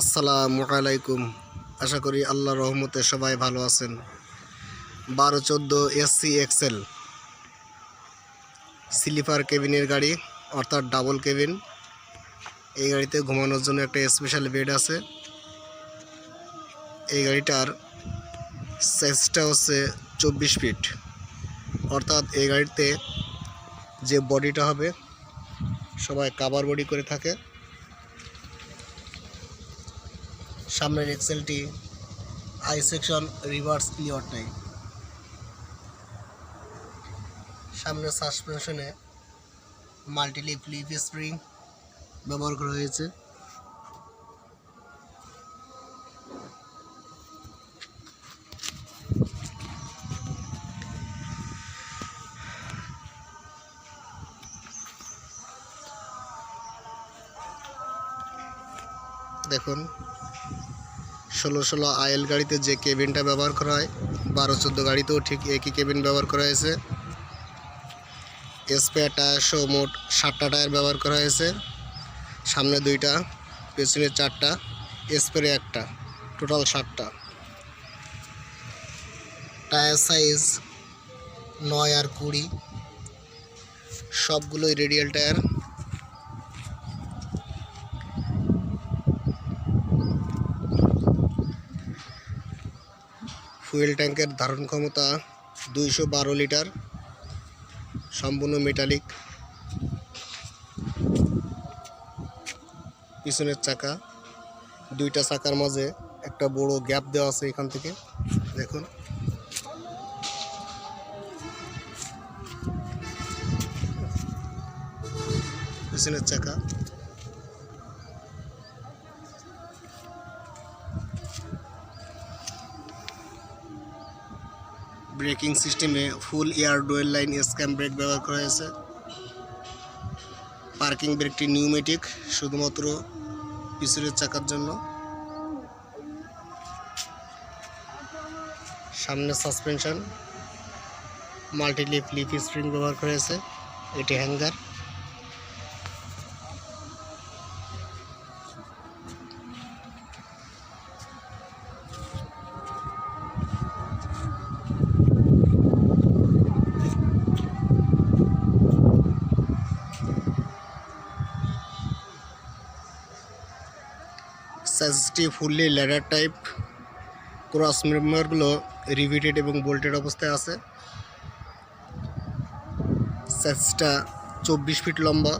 আসসালামু আলাইকুম। আশা করি আল্লাহ রহমতে সবাই ভালো আছেন। বারো চোদ্দ এসসি এক্সেল স্লিপার কেবিনের গাড়ি, অর্থাৎ ডাবল কেবিন। এই গাড়িতে ঘুমানোর জন্য একটা স্পেশাল বেড আছে। এই গাড়িটার সাইজটা হচ্ছে চব্বিশ ফিট অর্থাৎ এই গাড়িতে যে বডিটা হবে, সবাই কাবার বডি করে থাকে। সামনের এক্সেলটি I section reverse pure type সামনের সাসপেনশনে মাল্টিলিপ লিপ স্প্রিং ব্যবহার করা হয়েছে। দেখুন ষোলো ষোলো আইএল গাড়িতে যে কেবিনটা ব্যবহার করা হয়, বারো চোদ্দ গাড়িতেও ঠিক একই কেবিন ব্যবহার করা হয়েছে। স্পেয়ার টায়ার সহ মোট সাতটা টায়ার ব্যবহার করা হয়েছে। সামনে দুইটা, পেছনে চারটা স্পেরে একটা, টোটাল সাতটা। টায়ার সাইজ নয় আর কুড়ি। সবগুলোই রেডিয়াল টায়ার। ফুয়েল ট্যাঙ্কের ধারণ ক্ষমতা দুইশো বারো লিটার, সম্পূর্ণ মেটালিক পিছনের চাকা, দুইটা চাকার মাঝে একটা বড় গ্যাপ দেওয়া আছে এখান থেকে, দেখুন। পিছনের চাকা। ব্রেকিং সিস্টেমে full air dual line S cam brake ব্যবহার করা হয়েছে। পার্কিং ব্রেকটি নিউমেটিক, শুধুমাত্র পিছনের চাকার জন্য। সামনে সাসপেনশন, মাল্টিলিপ লিপ স্প্রিং ব্যবহার করেছে এটি হ্যাঙ্গার। সাইজটি ফুললি ল্যাডার টাইপ। ক্রস মেম্বারগুলো রিভিটেড এবং বোল্টেড অবস্থায় আছে। সাইজটা চব্বিশ ফিট লম্বা।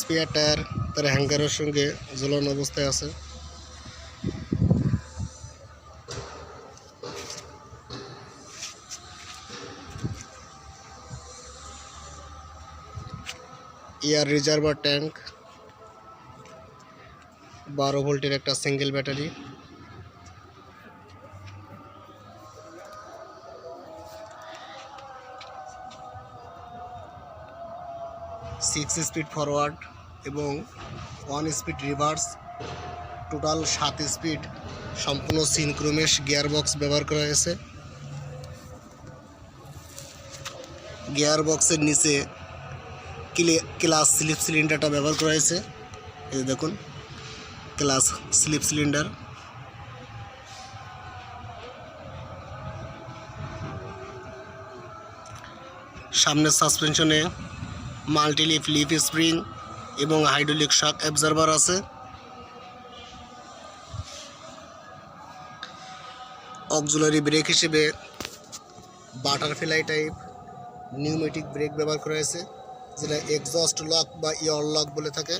স্পেয়ার টায়ার, তার হ্যাঙ্গারের সঙ্গে ঝোলানো অবস্থায় আছে। ইয়ার রিজার্ভার ট্যাঙ্ক, বারো ভোল্টের একটা single battery six speed forward এবং ওয়ান স্পিড রিভার্স টোটাল সাত স্পিড সম্পূর্ণ সিনক্রোমেশ গিয়ার বক্স ব্যবহার করা হয়েছে। গিয়ার বক্সের নিচে ক্লে ক্লাস স্লিপ সিলিন্ডারটা ব্যবহার করা হয়েছে। এই দেখুন ক্লাস স্লিপ সিলিন্ডার সামনের সাসপেনশনে মাল্টিলিপ লিফ স্প্রিং এবং হাইড্রোলিক শক অ্যাবজারভার আছে। অক্সুলারি ব্রেক হিসেবে বাটারফ্লাই টাইপ নিউমেটিক ব্রেক ব্যবহার করা হয়েছে, যেটা এক্সস্ট লক বা ইয়ার লক বলে থাকে।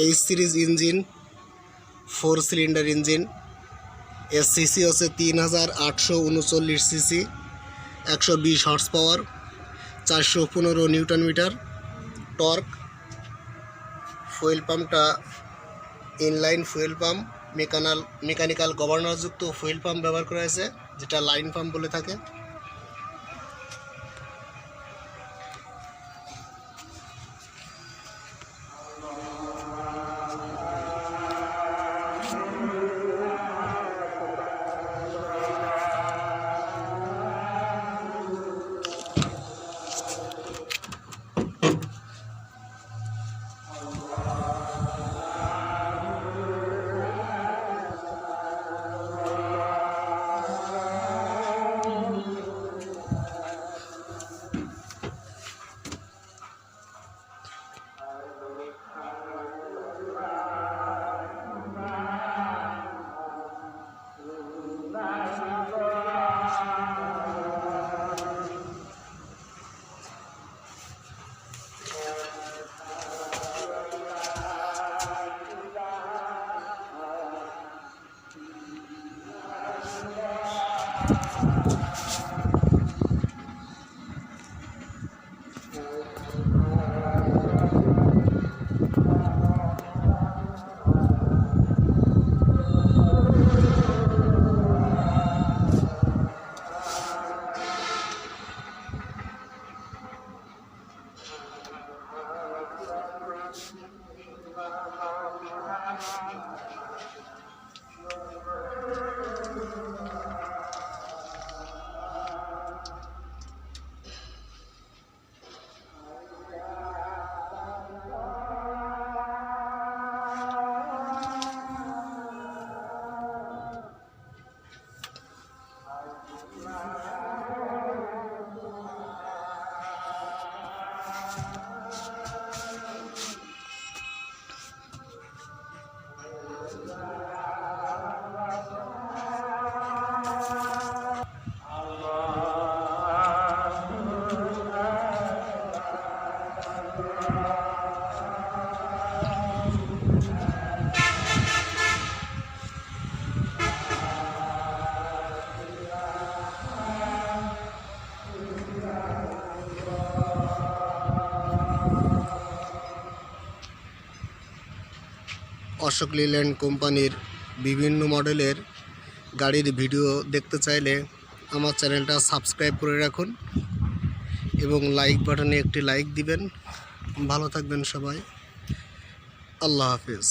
H series engine four cylinder engine এর সিসি হচ্ছে তিন হাজার আটশো উনচল্লিশ সিসি একশো বিশ হর্স পাওয়ার চারশো পনেরো newton metre torque fuel পাম্পটা inline fuel pump mechanical mechanical গভর্নরযুক্ত fuel pump ব্যবহার করা হয়েছে, যেটা লাইন পাম্প বলে থাকে। الله অশোক লিল্যান্ড কোম্পানির বিভিন্ন মডেলের গাড়ির ভিডিও দেখতে চাইলে আমার চ্যানেলটা সাবস্ক্রাইব করে রাখুন এবং লাইক বাটনে একটি লাইক দিবেন। ভালো থাকবেন সবাই। আল্লাহ হাফিজ।